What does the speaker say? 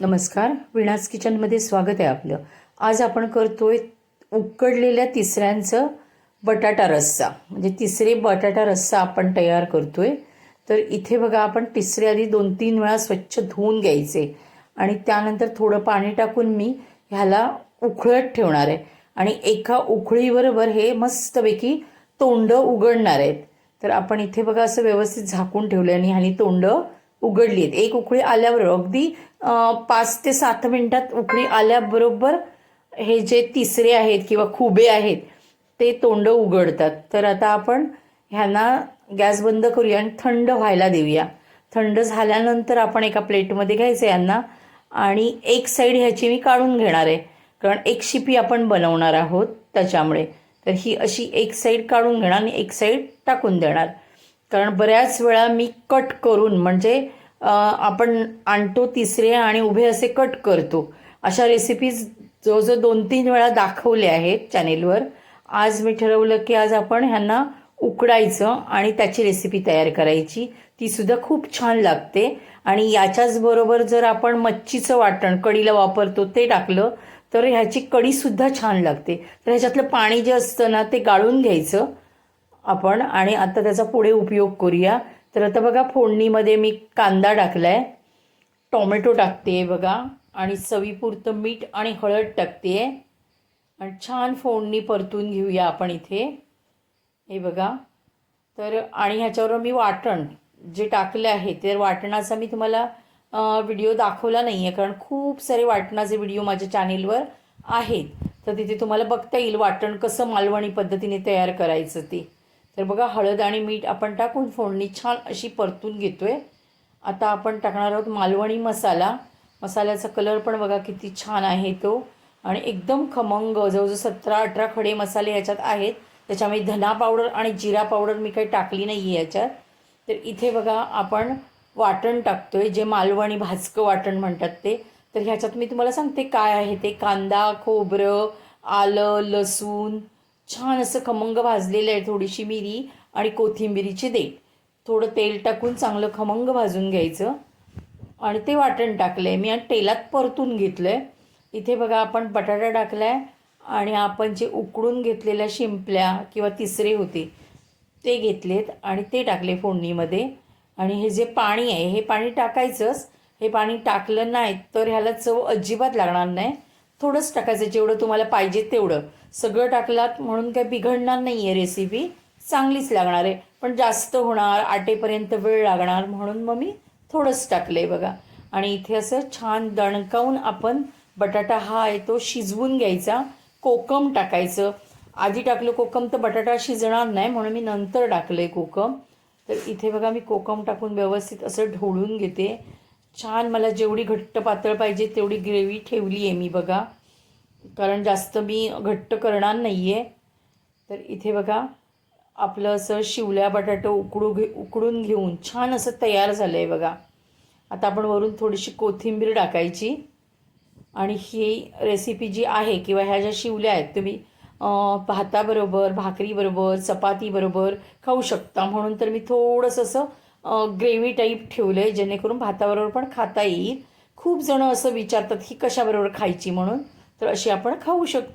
नमस्कार. विणास किचनमध्ये स्वागत आहे आपलं. आज आपण करतोय उकडलेल्या तिसऱ्यांचं बटाटा रस्सा. म्हणजे तिसरे बटाटा रस्सा आपण तयार करतोय. तर इथे बघा आपण तिसरे आधी दोन तीन वेळा स्वच्छ धुवून घ्यायचे. आणि त्यानंतर थोडं पाणी टाकून मी ह्याला उकळत ठेवणार आहे. आणि एका उकळीबरोबर हे मस्तपैकी तोंड उघडणार आहेत. तर आपण इथे बघा असं व्यवस्थित झाकून ठेवलं आणि ह्यानी तोंड उघडली आहेत. एक उकळी आल्यावर अगदी पाच ते सात मिनिटात उकळी आल्याबरोबर हे जे तिसरे आहेत किंवा खुबे आहेत ते तोंड उघडतात. तर आता आपण ह्यांना गॅस बंद करूया आणि थंड व्हायला देऊया. थंड झाल्यानंतर आपण एका प्लेटमध्ये घ्यायचं यांना आणि एक साईड ह्याची मी काढून घेणार आहे. कारण एक शिपी आपण बनवणार आहोत त्याच्यामुळे. तर ही अशी एक साईड काढून घेणार आणि एक साईड टाकून देणार. कारण बऱ्याच वेळा मी कट करून म्हणजे आपण आणतो तिसरे आणि उभे असे कट करतो. अशा रेसिपीज जवळजवळ दोन तीन वेळा दाखवल्या आहेत चॅनेलवर आज मी ठरवलं की आज आपण ह्यांना उकडायचं आणि त्याची रेसिपी तयार करायची. ती सुद्धा खूप छान लागते. आणि याच्याच बरोबर जर आपण मच्छीचं वाटण कढीला वापरतो ते टाकलं तर ह्याची कढीसुद्धा छान लागते. तर ह्याच्यातलं पाणी जे असतं ना ते गाळून घ्यायचं. आपण आणि आता त्याचा पुढे उपयोग करूया. तर आता बघा फोडणीमध्ये मी कांदा टाकलाय टोमॅटो टाकते बघा आणि चवीपुरतं मीठ आणि हळद टाकते आणि छान फोडणी परतून घेऊया आपण इथे. हे बघा. तर आणि ह्याच्यावर मी वाटण जे टाकले आहे ते वाटणाचा मी तुम्हाला व्हिडिओ दाखवला नाही आहे कारण खूप सारे वाटणाचे व्हिडिओ माझ्या चॅनेलवर आहेत. तर तिथे तुम्हाला बघता येईल वाटण कसं मालवणी पद्धतीने तयार करायचं ते. तर बघा हळद आणि मीठ आपण टाकून फोडणी छान अशी परतून घेतो आहे आता आपण टाकणार आहोत मालवणी मसाला. मसाल्याचा कलर पण बघा किती छान आहे तो. आणि एकदम खमंग जवळजवळ सतरा अठरा खडे मसाले ह्याच्यात आहेत. त्याच्यामध्ये धना पावडर आणि जिरा पावडर मी काही टाकली नाही आहे याच्यात तर इथे बघा आपण वाटण टाकतो आहे जे मालवणी भाजकं वाटण म्हणतात ते. तर ह्याच्यात मी तुम्हाला सांगते काय आहे ते. कांदा खोबरं आलं लसूण छान असं खमंग भाजलेलं आहे थोडीशी मिरी आणि कोथिंबिरीची देठ. थोडं तेल टाकून चांगलं खमंग भाजून घ्यायचं. आणि ते वाटण टाकलं आहे मी आणि तेलात परतून घेतलं आहे इथे बघा आपण बटाटा टाकला आहे आणि आपण जे उकडून घेतलेल्या शिंपल्या किंवा तिसरे होते ते घेतलेत आणि ते टाकले फोडणीमध्ये. आणि हे जे पाणी आहे हे पाणी टाकायचंच. हे पाणी टाकलं नाही तर ह्याला चव अजिबात लागणार नाही. थोडंच टाकायचं जेवढं तुम्हाला पाहिजे तेवढं. सगळं टाकलात म्हणून काही बिघडणार नाही आहे रेसिपी चांगलीच लागणार आहे. पण जास्त होणार आटेपर्यंत वेळ लागणार म्हणून मग मी थोडंच टाकलं आहे बघा. आणि इथे असं छान दणकावून आपण बटाटा हा आहे तो शिजवून घ्यायचा. कोकम टाकायचं. आधी टाकलं कोकम तर बटाटा शिजणार नाही म्हणून मी नंतर टाकलं आहे कोकम. तर इथे बघा मी कोकम टाकून व्यवस्थित असं ढवळून घेते. छान मला जेवढी घट्ट पातळ पाहिजे तेवढी ग्रेव्ही ठेवली आहे मी बघा. कारण जास्त मी घट्ट करणार नाही आहे तर इथे बघा आपलं असं शिवल्या बटाटं उकडू घे उकडून घेऊन छान असं तयार झालं आहे बघा. आता आपण वरून थोडीशी कोथिंबीर टाकायची. आणि ही रेसिपी जी आहे किंवा ह्या ज्या शिवल्या आहेत तुम्ही भाताबरोबर भाकरीबरोबर चपातीबरोबर खाऊ शकता. म्हणून तर मी थोडंसं असं ग्रेव्ही टाईप ठेवलं आहे जेणेकरून भाताबरोबर पण खाता येईल. खूप जणं असं विचारतात की कशाबरोबर खायची म्हणून? तर अशी आपण खाऊ शकतो.